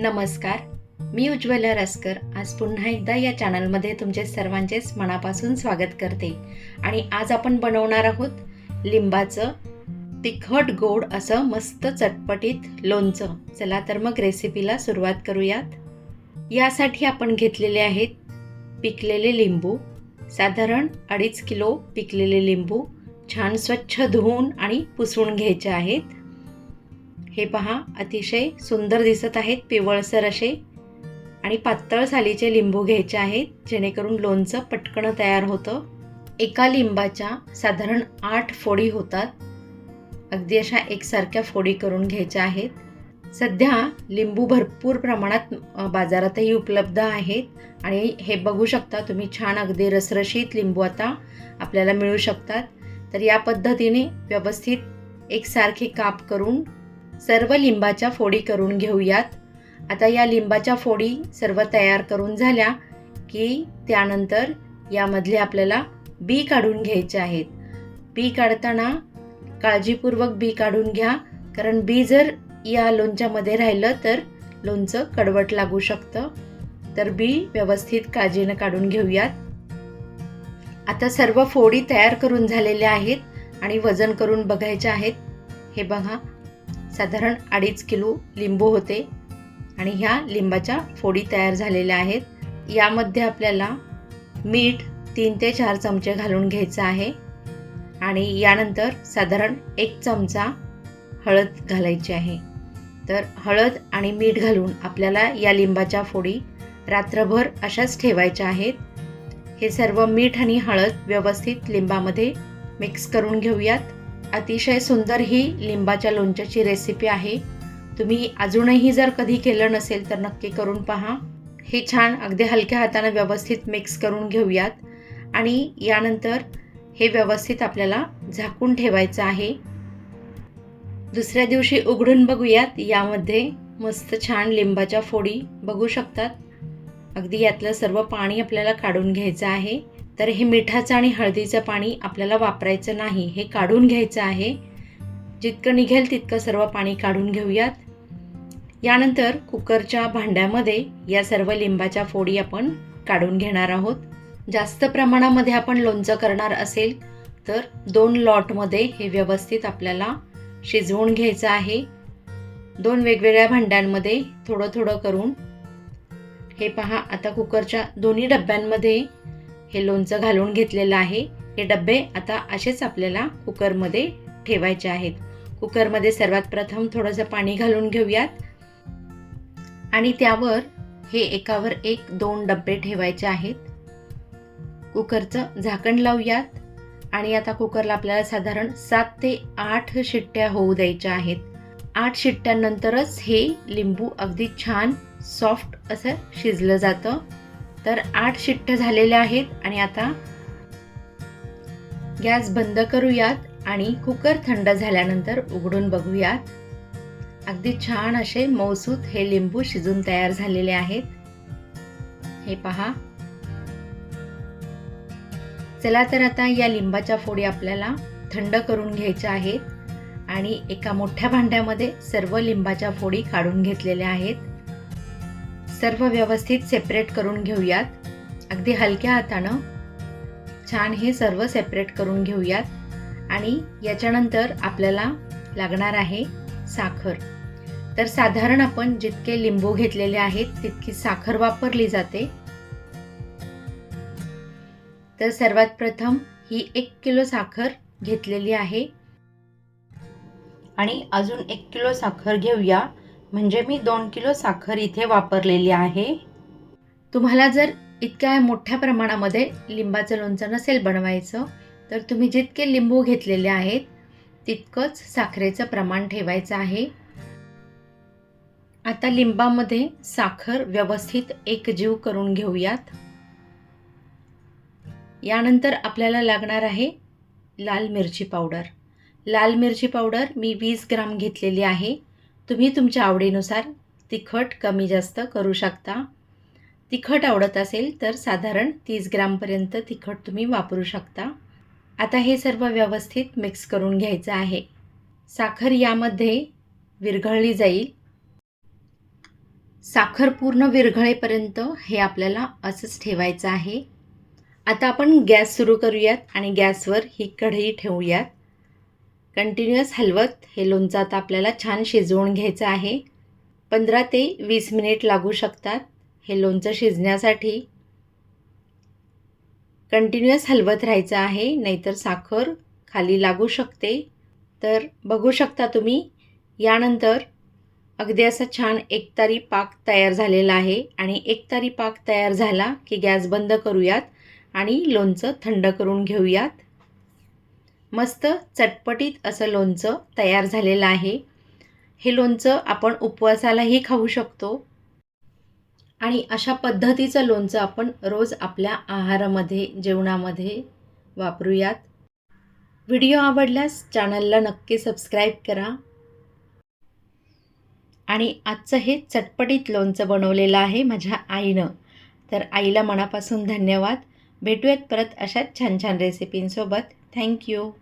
नमस्कार. मी उज्ज्वला रसकर. आज पुन्हा एकदा या चॅनलमध्ये तुमचे सर्वांचेच मनापासून स्वागत करते. आणि आज आपण बनवणार आहोत लिंबाचं तिखट गोड असं मस्त चटपटीत लोणचं. चला तर मग रेसिपीला सुरुवात करूयात. यासाठी आपण घेतलेले आहेत पिकलेले लिंबू. साधारण अडीच किलो पिकलेले लिंबू. छान स्वच्छ धुवून आणि पुसून घ्यायचे आहेत. हे पहा अतिशय सुंदर दिसत आहेत पिवळसर असे. आणि पातळ सालीचे लिंबू घ्यायचे आहेत जेणेकरून लोणचं पटकन तयार होतं. एका लिंबाच्या साधारण आठ फोडी होतात. अगदी अशा एकसारख्या फोडी करून घ्यायच्या आहेत. सध्या लिंबू भरपूर प्रमाणात बाजारातही उपलब्ध आहेत. आणि हे बघू शकता तुम्ही छान अगदी रसरशीत लिंबू आता आपल्याला मिळू शकतात. तर या पद्धतीने व्यवस्थित एकसारखे काप करून सर्व लिंबाच्या फोडी करून घेऊयात. आता या लिंबाच्या फोडी सर्व तयार करून झाल्या की त्यानंतर यामधले आपल्याला बी काढून घ्यायचे आहेत. बी काढताना काळजीपूर्वक बी काढून घ्या कारण बी जर या लोणच्यामध्ये राहिलं तर लोणचं कडवट लागू शकतं. तर बी व्यवस्थित काळजीनं काढून घेऊयात. आता सर्व फोडी तयार करून झालेल्या आहेत आणि वजन करून बघायचे आहेत. हे बघा साधारण अडीच किलो लिंबू होते आणि ह्या लिंबाच्या फोडी तयार झालेल्या आहेत. यामध्ये आपल्याला मीठ तीन ते चार चमचे घालून घ्यायचं आहे. आणि यानंतर साधारण एक चमचा हळद घालायची आहे. तर हळद आणि मीठ घालून आपल्याला या लिंबाच्या फोडी रात्रभर अशाच ठेवायच्या आहेत. हे सर्व मीठ आणि हळद व्यवस्थित लिंबामध्ये मिक्स करून घेऊयात. अतिशय सुंदर ही लिंबाच्या लोणच्याची रेसिपी आहे. तुम्ही अजूनही जर कधी केलं नसेल तर नक्की करून पहा. हे छान अगदी हलक्या हाताने व्यवस्थित मिक्स करून घेऊयात. आणि यानंतर हे व्यवस्थित आपल्याला झाकून ठेवायचं आहे. दुसऱ्या दिवशी उघडून बघूयात. यामध्ये मस्त छान लिंबाच्या फोडी बघू शकतात. अगदी यातलं सर्व पाणी आपल्याला काढून घ्यायचं आहे. तर हे मिठाचं आणि हळदीचं पाणी आपल्याला वापरायचं नाही हे काढून घ्यायचं आहे. जितकं निघेल तितकं सर्व पाणी काढून घेऊयात. यानंतर कुकरच्या भांड्यामध्ये या सर्व लिंबाच्या फोडी आपण काढून घेणार आहोत. जास्त प्रमाणामध्ये आपण लोणचं करणार असेल तर दोन लॉटमध्ये हे व्यवस्थित आपल्याला शिजवून घ्यायचं आहे. दोन वेगवेगळ्या भांड्यांमध्ये थोडं थोडं करून हे पहा आता कुकरच्या दोन्ही डब्यांमध्ये हे लोणचं घालून घेतलेलं आहे. हे डबे आता असेच आपल्याला कुकरमध्ये ठेवायचे आहेत. कुकरमध्ये सर्वात प्रथम थोडंसं पाणी घालून घेऊयात. आणि त्यावर हे एकावर एक दोन डबे ठेवायचे आहेत. कुकरचं झाकण लावूयात. आणि आता कुकरला आपल्याला साधारण सात ते आठ शिट्ट्या होऊ द्यायच्या आहेत. आठ शिट्ट्यांनंतरच हे लिंबू अगदी छान सॉफ्ट असं शिजलं जातं. तर आठ शिट्ट्या झालेल्या आहेत आणि आता गॅस बंद करूयात आणि कुकर थंड झाल्यानंतर उघडून बघूयात. अगदी छान असे मौसूत हे लिंबू शिजून तयार झालेले आहेत. हे पहा. चला तर आता या लिंबाच्या फोडी आपल्याला थंड करून घ्यायच्या आहेत आणि एका मोठ्या भांड्यामध्ये सर्व लिंबाच्या फोडी काढून घेतलेल्या आहेत. सर्व व्यवस्थित सेपरेट करून घेऊयात. अगदी हलक्या हातानं छान हे सर्व सेपरेट करून घेऊयात. आणि याच्यानंतर आपल्याला लागणार आहे साखर. तर साधारण आपण जितके लिंबू घेतलेले आहेत तितकी साखर वापरली जाते. तर सर्वात प्रथम ही एक किलो साखर घेतलेली आहे. आणि अजून एक किलो साखर घेऊया. म्हणजे मी दोन किलो साखर इथे वापरलेली आहे. तुम्हाला जर इतक्या मोठ्या प्रमाणामध्ये लिंबाचं लोणचं नसेल बनवायचं तर तुम्ही जितके लिंबू घेतलेले आहेत तितकंच साखरेचं प्रमाण ठेवायचं आहे. आता लिंबामध्ये साखर व्यवस्थित एकजीव करून घेऊयात. यानंतर आपल्याला लागणार आहे लाल मिरची पावडर. लाल मिरची पावडर मी वीस ग्राम घेतलेली आहे. तुम्ही तुमच्या आवडीनुसार तिखट कमी जास्त करू शकता. तिखट आवडत असेल तर साधारण तीस ग्रामपर्यंत तिखट तुम्ही वापरू शकता. आता हे सर्व व्यवस्थित मिक्स करून घ्यायचं आहे. साखर यामध्ये विरघळली जाईल. साखर पूर्ण विरघळेपर्यंत हे आपल्याला असंच ठेवायचं आहे. आता आपण गॅस सुरू करूयात आणि गॅसवर ही कढई ठेवूयात. कंटिन्युअस हलवत हे लोणचं आता आपल्याला छान शिजवून घ्यायचं आहे. पंधरा ते वीस मिनिट लागू शकतात हे लोणचं शिजण्यासाठी. कंटिन्युअस हलवत राहायचं आहे नाहीतर साखर खाली लागू शकते. तर बघू शकता तुम्ही यानंतर अगदी असा छान एकतारी पाक तयार झालेला आहे आणि एकतारी पाक तयार झाला की गॅस बंद करूयात आणि लोणचं थंड करून घेऊयात. मस्त चटपटीत असं लोणचं तयार झालेलं आहे. हे लोणचं आपण उपवासालाही खाऊ शकतो. आणि अशा पद्धतीचं लोणचं आपण रोज आपल्या आहारामध्ये जेवणामध्ये वापरूयात. व्हिडिओ आवडल्यास चॅनलला नक्की सबस्क्राईब करा. आणि आजचं हे चटपटीत लोणचं बनवलेलं आहे माझ्या आईनं. तर आईला मनापासून धन्यवाद. भेटूयात परत अशाच छान छान रेसिपींसोबत Thank you.